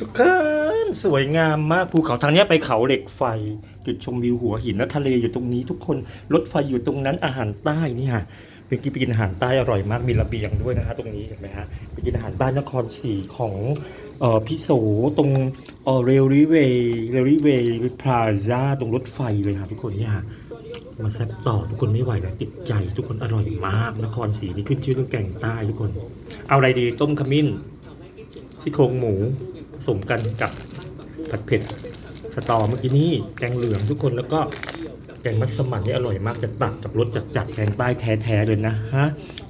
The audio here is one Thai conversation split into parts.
ทุกคนสวยงามมากภูเขาทางนี้ไปเขาเหล็กไฟ จุดชมวิวหัวหินแล้วทะเลอยู่ตรงนี้ ทุกคนรถไฟอยู่ตรงนั้นอาหารใต้นี่ฮะไปกินไปกินอาหารใต้อร่อยมากมีระเบียงด้วยนะฮะตรงนี้เห็นไหมฮะไปกินอาหารใต้นครศรีของออพี่โสตรงเออเรลลิเวย์เรลลิเวย์พลาซ่าตรงรถไฟเลยครับทุกคนเนี่ยมาแซ่บต่อทุกคนไม่ไหวแล้วติดใจ ทุกคนอร่อยมากนครศรีนี่ขึ้นชื่อเรื่องแกงใต้ทุกคน เอาอะไรดีต้มขมิ้นซี่โครงหมู สมกันกับผัดเผ็ดสตอเมื่อกี้นี้แกงเหลืองทุกคนแล้วก็แกงมัสมั่นนี่อร่อยมากจะตัดกับรสจัดจัดแกงใต้แท้ๆเลยนะฮะ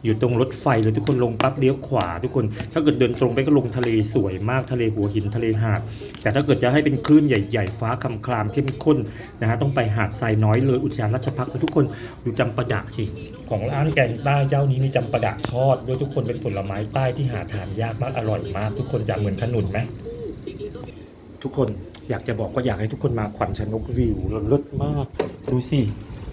อยู่ตรงรถไฟเลยทุกคนลงปั๊บเลี้ยวขวา ทุกคนถ้าเกิดเดินตรงไปก็ลงทะเลสวยมากทะเลหัวหินทะเลหาด แต่ถ้าเกิดจะให้เป็นคลื่นใหญ่ ๆ ฟ้าคำครามเข้มข้นนะฮะต้องไปหาดทรายน้อยเลยอุทยานราชพักษ์ทุกคนดูจำปาดะสิของร้านแกงใต้เจ้านี้มีจำปาดะทอดด้วยทุกคนเป็นผลไม้ใต้ที่หาทานยากมากอร่อยมาก ทุกคนจะเหมือนขนุนไหม ทุกคนอยากจะบอกว่าอยากให้ทุกคนมาขวัญชนกวิวเลิศมาก ดูสิ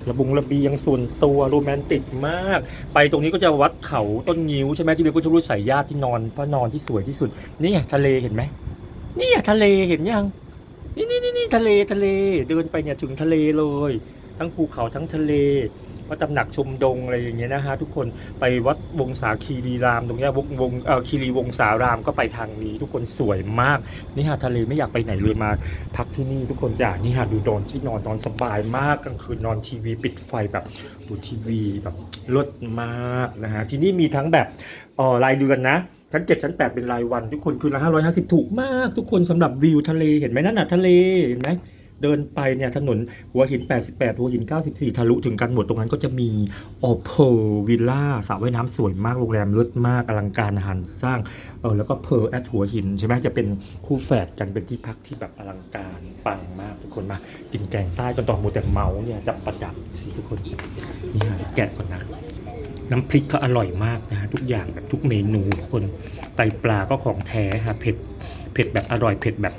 ระบุงระเบียงส่วนตัวโรแมนติกมาก ไปตรงนี้ก็จะวัดเขาต้นงิ้วใช่ไหมที่เป็นพุทธรูปสายญาติที่นอนพระนอนที่สวยที่สุด นี่ทะเลเห็นไหมนี่ทะเลเห็นยังนี่นี่นี่นี่ทะเลทะเลเดินไปเนี่ยถึงทะเลเลย ทั้งภูเขาทั้งทะเล วัดตำหนักชมดงอะไรอย่างเงี้ยนะฮะทุกคนไปวัดวงศาคีรีรามตรงเนี้ยวงวงเอ่อคีรีวงศารามก็ไปทางนี้ ทุกคนสวยมากนี่ฮะทะเลไม่อยากไปไหนเลยมาพักที่นี่ทุกคนจ้ะนี่ฮะดูนอนที่นอนนอนสบายมากกลางคืนนอนทีวีปิดไฟแบบดูทีวีแบบลิศมากนะฮะที่นี่มีทั้งแบบเออรายเดือนนะชั้นเจ็ดชั้นแปดเป็นรายวัน ทุกคนคืนละห้าร้อยห้าสิบถูกมาก ทุกคนสำหรับวิวทะเลเห็นไหมนั่นน่ะทะเลเห็นไหม เดินไปเนี่ยถนนหัวหิน 88 หัวหิน 94 ทะลุถึงกันหมดตรงนั้นก็จะมีโอโพอร์วิลล่าสระว่ายน้ำสวยมากโรงแรมเลิศมากอลังการอาหารสร้างเออแล้วก็เพอแอดหัวหินใช่ไหมจะเป็นคู่แฝดกันเป็นที่พักที่แบบอลังการปังมากทุกคนมากินแกงใต้กันต่อหมดแต่เมาเนี่ยจับประดับสิทุกคนนี่ฮะแกะก่อนนะน้ำพริกก็อร่อยมากนะฮะทุกอย่างแบบทุกเมนูทุกคนไตปลาก็ของแท้ฮะเผ็ดเผ็ดแบบอร่อยเผ็ดแบบ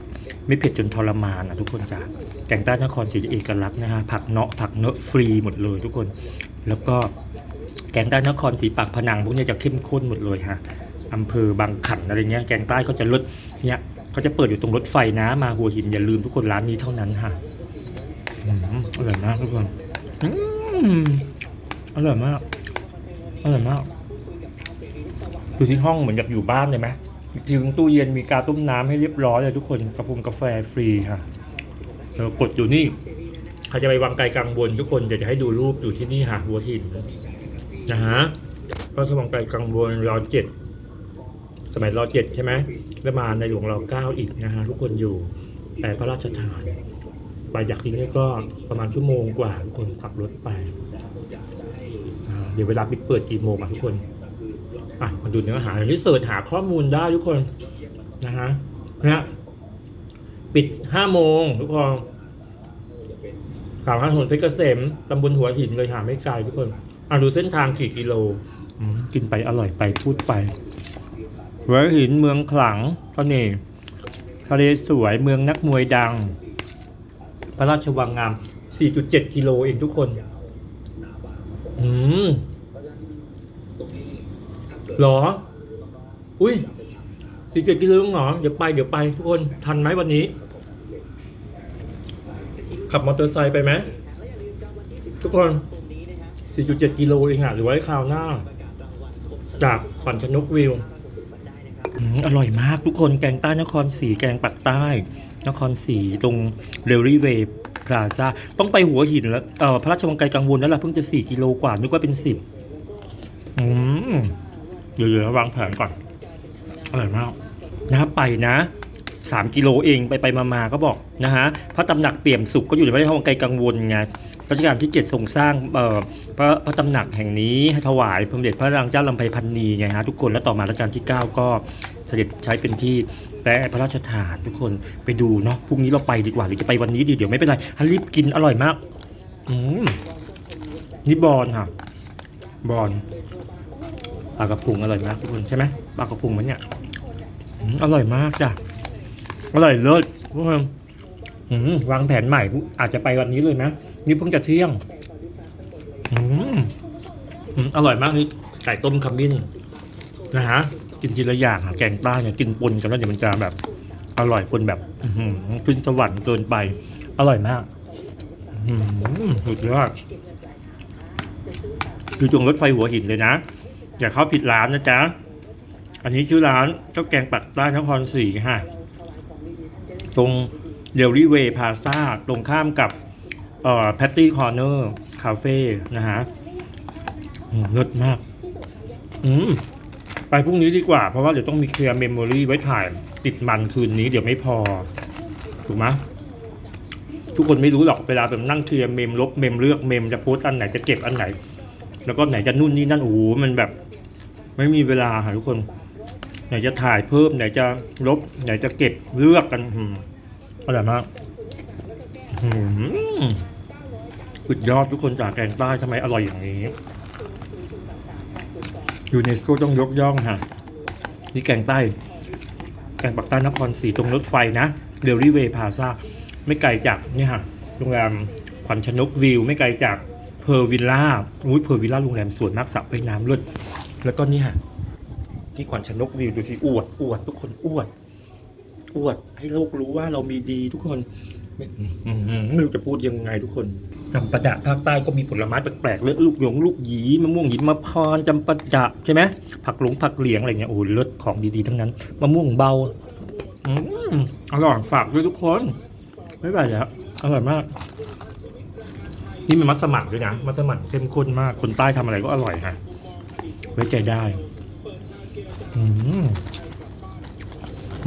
ไม่เผ็ดจนทรมานอะทุกคนจ้าแกงใต้นครศรีเอกลักษณ์นะฮะผักเนาะผักเนอะฟรีหมดเลยทุกคน แล้วก็แกงใต้นครศรีปากพนังพวกนี้จะเข้มข้นหมดเลยฮะอำเภอบางขันอะไรเงี้ยแกงใต้เขาจะลดเนี่ยเขาจะเปิดอยู่ตรงรถไฟนะ มาหัวหินอย่าลืมทุกคนร้านนี้เท่านั้นค่ะอร่อยมากทุกคนอืมอร่อยมากอร่อยมากดูที่ห้องเหมือนกับอยู่บ้านเลยไหม ถึงตู้เย็นมีกาต้มน้ำให้เรียบร้อยเลยทุกคนกระพุงกาแฟฟรีค่ะเออกดอยู่นี่ใครจะไปวังไกลกังวลทุกคนอยากจะให้ดูรูปอยู่ที่นี่หาหัวหินนะฮะก็สวังไกลกังวลรอเจ็ดสมัยรอเจ็ดใช่ไหมแล้วมาในหลวงรอเก้าอีกนะฮะทุกคนอยู่แต่พระราชทานไปจากที่นี่ก็ประมาณชั่วโมงกว่าทุกคนขับรถไป เดี๋ยวเวลาปิดเปิดกี่โมงอะทุกคน อะมาดูเนื้อหาอย่างนี้เสิร์ชหาข้อมูลได้ทุกคนนะฮะนะปิดห้าโมงทุกคนข่าวถนนเพชรเกษมตำบลหัวหินเลยหาไม่ไกลทุกคนอะดูเส้นทางกี่กิโลกินไปอร่อยไปพูดไปหัวหินเมืองขลังก็นี่ทะเลสวยเมืองนักมวยดัง พระราชวังงาม 4.7 กิโลเองทุกคน อืม หรอ อุ้ยสี่เจ็ดกิโลเหรอเดี๋ยวไปเดี๋ยวไป ทุกคนทันไหมวันนี้ ขับมอเตอร์ไซค์ไปไหมทุกคน 4.7 กิโลเองอะหรือว่าให้คราวหน้า จากขวัญชนกวิวอร่อยมากทุกคนแกงใต้นครศรีแกงปักใต้ นครศรีตรงเรลลี่เวย์พลาซ่าต้องไปหัวหินแล้วเออพระราชวังไกลกังวลแล้วล่ะเพิ่งจะ 4 กิโลกว่านึกว่าเป็น 10 อืม เดี๋ยวๆวางแผนก่อน อร่อยมากนะไปนะสามกิโลเองไปไปมามาๆก็บอกนะฮะพระตำหนักเปี่ยมสุขก็อยู่ในพระห้องไกลกังวลไงรัชกาลที่ 7 ทรงสร้างเอ่อพระพระตำหนักแห่งนี้ให้ถวายพระเด็จพระนางเจ้าลำไพพันนีไงฮะทุกคนแล้วต่อมารัชกาลที่ 9 ก็เสด็จใช้เป็นที่แปะพระราชทานทุกคนไปดูเนาะพรุ่งนี้เราไปดีกว่าหรือจะไปวันนี้ดีเดี๋ยวไม่เป็นไรฮันรีบกินอร่อยมากอืมนี่บอลค่ะบอล ลากระพุงอร่อยมากทุกคนใช่ไหมปลากระพุงมันเนี่ยอร่อยมากจ้ะอร่อยเลิศทุกคนอืมวางแผนใหม่อาจจะไปวันนี้เลยนะนี่เพิ่งจะเที่ยงอร่อยมากนี่ไก่ต้มขมิ้นนะฮะกินทีละอย่างแกงใต้เนี่ยกินปนกันแล้วเดี๋ยวมันจะแบบอร่อยคนแบบอื้อหือขึ้นสวรรค์เกินไป อร่อยมากหุดยอดคือตรงรถไฟหัวหินเลยนะ อย่าเข้าผิดร้านนะจ๊ะ อันนี้ชื่อร้านเจ้าแกงปักใต้นครศรีค่ะ ตรงเดลิเวย์พาซาตรงข้ามกับเอ่อแพตตี้คอร์เนอร์คาเฟ่นะฮะอืมเลิศมาก อืมไปพรุ่งนี้ดีกว่า เพราะว่าเดี๋ยวต้องมีเคลียร์เมมโมรีไว้ถ่ายติดมันคืนนี้เดี๋ยวไม่พอ ถูกไหมทุกคนไม่รู้หรอกเวลาแบบนั่งเคลียร์เมมลบเมมเลือกเมมจะโพสต์อันไหนจะเก็บอันไหน แล้วก็ไหนจะนู่นนี่นั่นโอ้โหมันแบบ ไม่มีเวลาค่ะทุกคน ไหนจะถ่ายเพิ่ม ไหนจะลบ ไหนจะเก็บเลือกกันอือร่อยมากอืมสุดยอดทุกคนจากแกงใต้ทำไมอร่อยอย่างนี้ยูเนสโกต้องยกย่องค่ะนี่แกงใต้ แกงปักใต้นครศรีตรงรถไฟนะเดลิเวย์พาซาไม่ไกลจากนี่ค่ะโรงแรมขวัญชนกวิว ไม่ไกลจาก เพอร์วิลล่าอุ้ยเพอร์วิลล่าโรงแรมสวยมากสระว่ายน้ำเลิศแล้วก็นี่ค่ะที่ขวัญชนกวิวดูสิอวดอวดทุกคนอวด อวด ให้โลกรู้ว่าเรามีดีทุกคนไม่ไม่รู้จะพูดยังไงทุกคนจำปาดะภาคใต้ก็มีผลไม้แปลกๆเลือลูกหยงลูกหยีมะม่วงหินมะพานต์จำปาดะใช่ไหมผักหลงผักเหลียงอะไรเงี้ยโอ้เลิศของดีๆทั้งนั้นมะม่วงเบาอืมอร่อยฝากด้วยทุกคนไม่ไหวแล้วอร่อยมาก นี่มีมัสมั่นด้วยนะ มัสมั่นเข้มข้นมาก คนใต้ทำอะไรก็อร่อยฮะไว้ใจได้อืม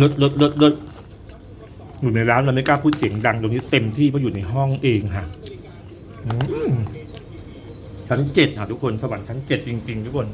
ลดลดลดลดอยู่ในร้านเราไม่กล้าพูดเสียงดัง ตรงนี้เต็มที่เพราะอยู่ในห้องเองฮะชั้นเจ็ดค่ะทุกคน สวรรค์ชั้นเจ็ดจริง ๆ ทุกคน